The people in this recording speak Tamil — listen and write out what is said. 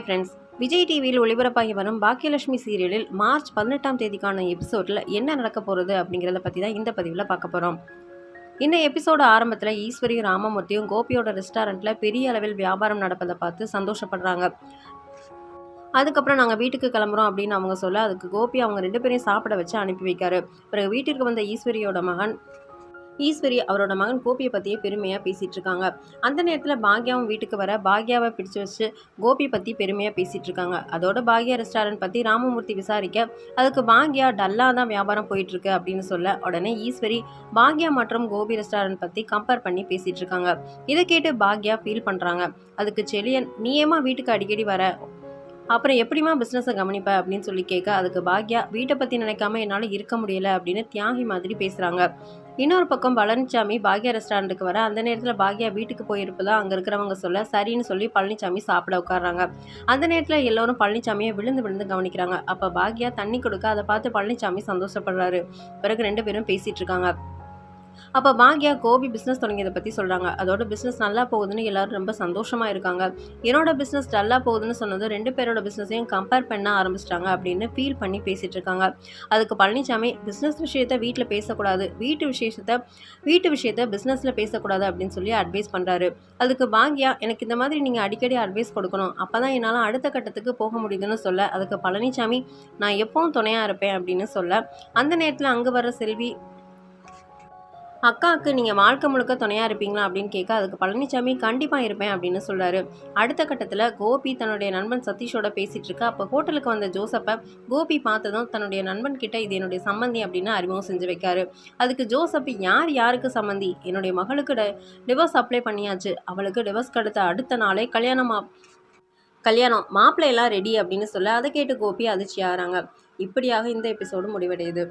ஃப்ரெண்ட்ஸ் விஜய் டிவியில் ஒளிபரப்பாகி வரும் பாக்கியலட்சுமி சீரியலில் மார்ச் பதினெட்டாம் தேதிக்கான எபிசோடில் என்ன நடக்க போகிறது அப்படிங்கிறத பற்றி தான் இந்த பதிவில் பார்க்க போகிறோம் இந்த எபிசோட ஆரம்பத்தில் ஈஸ்வரியும் ராமமூர்த்தியும் கோபியோட ரெஸ்டாரண்ட்டில் பெரிய அளவில் வியாபாரம் நடப்பதை பார்த்து சந்தோஷப்படுறாங்க. அதுக்கப்புறம் நாங்கள் வீட்டுக்கு கிளம்புறோம் அப்படின்னு அவங்க சொல்ல அதுக்கு கோபி அவங்க ரெண்டு பேரையும் சாப்பிட வச்சு அனுப்பி வைக்காரு. பிறகு வீட்டிற்கு வந்த ஈஸ்வரியோட மகன் ஈஸ்வரி அவரோட மகன் கோபியை பற்றியே பெருமையாக பேசிகிட்டு இருக்காங்க. அந்த நேரத்தில் பாக்யாவும் வீட்டுக்கு வர பாக்யாவை பிடிச்சு வச்சு கோபி பற்றி பெருமையாக பேசிகிட்டு இருக்காங்க. அதோட பாக்யா ரெஸ்டாரண்ட் பற்றி ராமமூர்த்தி விசாரிக்க அதுக்கு பாக்யா டல்லாக தான் வியாபாரம் போயிட்டுருக்கு அப்படின்னு சொல்ல உடனே ஈஸ்வரி பாக்யா மற்றும் கோபி ரெஸ்டாரண்ட் பற்றி கம்பேர் பண்ணி பேசிகிட்டு இருக்காங்க. இதை கேட்டு பாக்யா ஃபீல் பண்ணுறாங்க அதுக்கு செலியன் நீ ஏமா வீட்டுக்கு அடிக்கடி வர? அப்புறம் எப்படிமா பிஸ்னஸை கவனிப்ப அப்படின்னு சொல்லி கேட்க அதுக்கு பாக்யா வீட்டை பற்றி நினைக்காம என்னால் இருக்க முடியலை அப்படின்னு தியாகி மாதிரி பேசுகிறாங்க இன்னொரு பக்கம் பழனிசாமி பாக்யா ரெஸ்டாரண்ட்டுக்கு வர அந்த நேரத்தில் பாக்யா வீட்டுக்கு போயிருப்பதா அங்கே இருக்கிறவங்க சொல்ல சரின்னு சொல்லி பழனிசாமி சாப்பிட உட்காடுறாங்க அந்த நேரத்தில் எல்லோரும் பழனிசாமியை விழுந்து விழுந்து கவனிக்கிறாங்க. அப்போ பாக்யா தண்ணி கொடுக்க அதை பார்த்து பழனிசாமி சந்தோஷப்படுறாரு. பிறகு ரெண்டு பேரும் பேசிகிட்டு இருக்காங்க. அப்போ பாக்யா கோபி பிஸ்னஸ் தொடங்கியதை பற்றி சொல்கிறாங்க அதோட பிஸ்னஸ் நல்லா போகுதுன்னு எல்லோரும் ரொம்ப சந்தோஷமாக இருக்காங்க. என்னோட பிஸ்னஸ் டல்லாக போகுதுன்னு சொன்னது ரெண்டு பேரோட பிஸ்னஸையும் கம்பேர் பண்ண ஆரம்பிச்சிட்டாங்க அப்படின்னு ஃபீல் பண்ணி பேசிகிட்டு இருக்காங்க. அதுக்கு பழனிசாமி பிஸ்னஸ் விஷயத்த வீட்டில் பேசக்கூடாது வீட்டு விசேஷத்தை வீட்டு விஷயத்த பிஸ்னஸில் பேசக்கூடாது அப்படின்னு சொல்லி அட்வைஸ் பண்ணுறாரு அதுக்கு பாக்யா எனக்கு இந்த மாதிரி நீங்கள் அடிக்கடி அட்வைஸ் கொடுக்கணும். அப்போ தான் என்னால் அடுத்த கட்டத்துக்கு போக முடியுதுன்னு சொல்ல அதுக்கு பழனிசாமி நான் எப்பவும் துணையாக இருப்பேன் அப்படின்னு சொல்ல அந்த நேரத்தில் அங்கே வர செல்வி அக்காவுக்கு நீங்கள் வாழ்க்கை முழுக்க துணையாக இருப்பீங்களா அப்படின்னு கேட்க அதுக்கு பழனிசாமி கண்டிப்பாக இருப்பேன் அப்படின்னு சொல்கிறாரு அடுத்த கட்டத்தில் கோபி தன்னுடைய நண்பன் சதீஷோட பேசிகிட்டு இருக்கா. அப்போ ஹோட்டலுக்கு வந்த ஜோசப்பை கோபி பார்த்ததும் தன்னுடைய நண்பன் கிட்ட இது என்னுடைய சம்மந்தி அப்படின்னு அறிமுகம் செஞ்சு வைக்காரு. அதுக்கு ஜோசப் யார் யாருக்கு சம்மந்தி என்னுடைய மகளுக்கு டிவோர்ஸ் அப்ளை பண்ணியாச்சு. அவளுக்கு டிவோர்ஸ் கிடைத்த அடுத்த நாளே கல்யாணம் கல்யாணம். மாப்பிள்ளையெல்லாம் ரெடி அப்படின்னு சொல்ல அதை கேட்டு கோபி அதிர்ச்சி ஆகிறாங்க. இப்படியாக இந்த எபிசோடு முடிவடையுது.